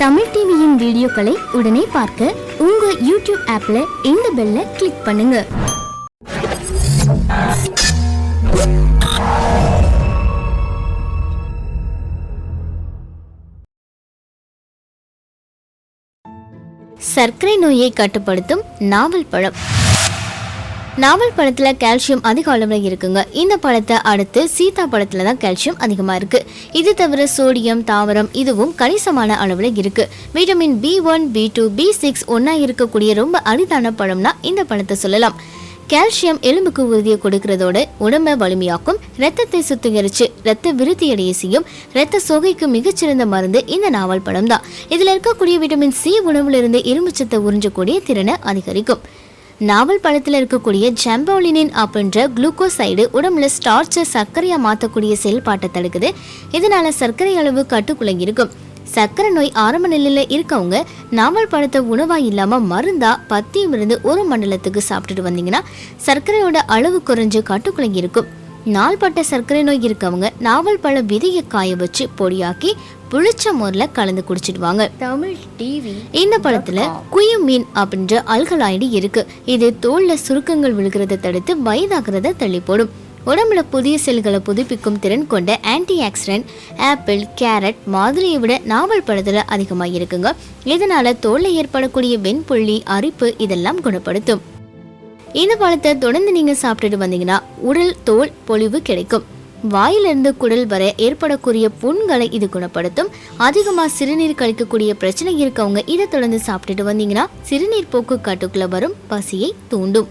தமிழ் டிவியின் வீடியோக்களை உடனே பார்க்க உங்க யூடியூப் ஆப்ல இந்த பெல்ல கிளிக் பண்ணுங்க. சர்க்கரை நோயை கட்டுப்படுத்தும் நாவல் பழம். நாவல் பழத்துல கால்சியம் அதிக அளவில் இருக்குங்க. இந்த பழத்தை அடுத்து சீதா பழத்துல தான் கால்சியம் அதிகமா இருக்கு. இது தவிர சோடியம் தாவரம் இதுவும் கணிசமான அளவில் இருக்கு. Vitamin B one B two B six ஒன்னா இருக்கக்கூடிய ரொம்ப அரிதான பழம்னா இந்த பழத்தை சொல்லலாம். கால்சியம் எலும்புக்கு உறுதியை கொடுக்கறதோட உடம்பை வலிமையாக்கும் ரத்தத்தை சுத்திகரிச்சு ரத்த விருத்தியடைய செய்யும் ரத்த சோகைக்கு மிகச்சிறந்த மருந்து இந்த நாவல் பழம் தான் இதில் இருக்கக்கூடிய விட்டமின் சி உணவுல இருந்து இரும்புச்சத்தை உறிஞ்சக்கூடிய திறனை அதிகரிக்கும். நாவல் பழத்தில் இருக்கக்கூடிய ஜம்பவுலினின் அப்படின்ற குளுக்கோசைடு உடம்புல ஸ்டார்ச்சை சர்க்கரையாக மாற்றக்கூடிய செயல்பாட்டை தடுக்குது. இதனால சர்க்கரை அளவு கட்டுக்குள்ள இருக்கும். சர்க்கரை நோய் ஆரம்ப நிலையில் இருக்கவங்க நாவல் பழத்தை உணவாக இல்லாமல் மருந்தா பத்தியம் இருந்து ஒரு மண்டலத்துக்கு சாப்பிட்டுட்டு வந்தீங்கன்னா சர்க்கரையோட அளவு குறைஞ்சு கட்டுக்குள்ள இருக்கும். நாள்பட்ட சர்க்கரை நோய் இருக்கவங்க நாவல் பழ விதையை காய வச்சு பொடியாக்கி புளிச்ச மோர்ல கலந்து குடிச்சிடுவாங்க. தமிழ் டிவி இந்த பழத்துல குயுமீன் அப்படின்ற அல்கலாய்டு இருக்கு. இது தோல்ல சுருக்கங்கள் விழுகிறத தடுத்து வயதாகிறத தள்ளி போடும் உடம்புல புதிய செல்களை புதுப்பிக்கும் திறன் கொண்ட ஆன்டி ஆக்சிடென்ட் ஆப்பிள் கேரட் மாதிரியை விட நாவல் பழத்துல அதிகமாக இருக்குங்க இதனால தோல்ல ஏற்படக்கூடிய வெண்புள்ளி அரிப்பு இதெல்லாம் குணப்படுத்தும். இந்த பழத்தை தொடர்ந்து நீங்க சாப்பிட்டுட்டு வந்தீங்கன்னா உடல் தோல் பொலிவு கிடைக்கும். வாயிலிருந்து குடல் வர ஏற்படக்கூடிய புண்களை இது குணப்படுத்தும். அதிகமாக சிறுநீர் கழிக்கக்கூடிய பிரச்சனை இருக்கவங்க இதை தொடர்ந்து சாப்பிட்டுட்டு வந்தீங்கன்னா சிறுநீர் போக்கு காட்டுக்குள்ள வரும் பசியை தூண்டும்.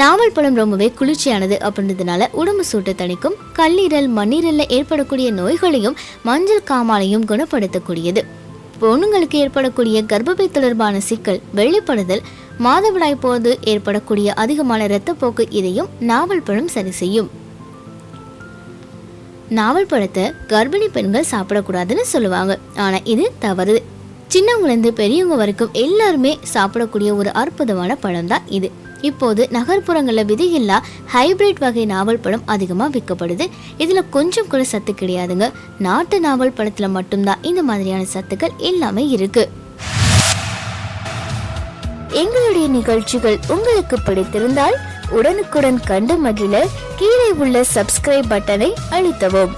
நாவல் பழம் ரொம்பவே குளிர்ச்சியானது அப்படின்றதுனால உடம்பு சூட்டை தணிக்கும். கல்லீரல் மண்ணீரல்ல ஏற்படக்கூடிய நோய்களையும் மஞ்சள் காமாலையும் குணப்படுத்தக்கூடியது. பொண்ணுங்களுக்கு ஏற்படக்கூடிய கர்ப்பப்பை தொடர்பான சிக்கல் வெளிப்படுதல் மாதவிடாய் போது ஏற்படக்கூடிய அதிகமான இரத்தப்போக்கு இதையும் நாவல் பழம் சரி செய்யும். நாவல் பழத்தை கர்ப்பிணி பெண்கள் சாப்பிடக்கூடாதுன்னு சொல்லுவாங்க. ஆனா இது தவறு. சின்னவங்கலேருந்து பெரியவங்க வரைக்கும் எல்லாருமே சாப்பிடக்கூடிய ஒரு அற்புதமான பழம் தான் இது. இப்போது நகர்ப்புறங்களில் விதையில்லா ஹைபிரிட் வகை நாவல் படம் அதிகமாக விற்கப்படுது. இதில் கொஞ்சம் கூட சத்து கிடையாதுங்க. நாட்டு நாவல் படத்தில் மட்டும்தான் இந்த மாதிரியான சத்துக்கள் எல்லாமே இருக்கு. எங்களுடைய நிகழ்ச்சிகள் உங்களுக்கு பிடித்திருந்தால் உடனுக்குடன் கண்டு மகிழ கீழே உள்ள சப்ஸ்கிரைப் பட்டனை அழுத்தவும்.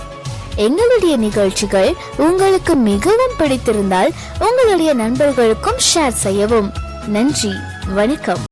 எங்களுடைய நிகழ்ச்சிகள் உங்களுக்கு மிகவும் பிடித்திருந்தால் உங்களுடைய நண்பர்களுக்கும் ஷேர் செய்யவும். நன்றி. வணக்கம்.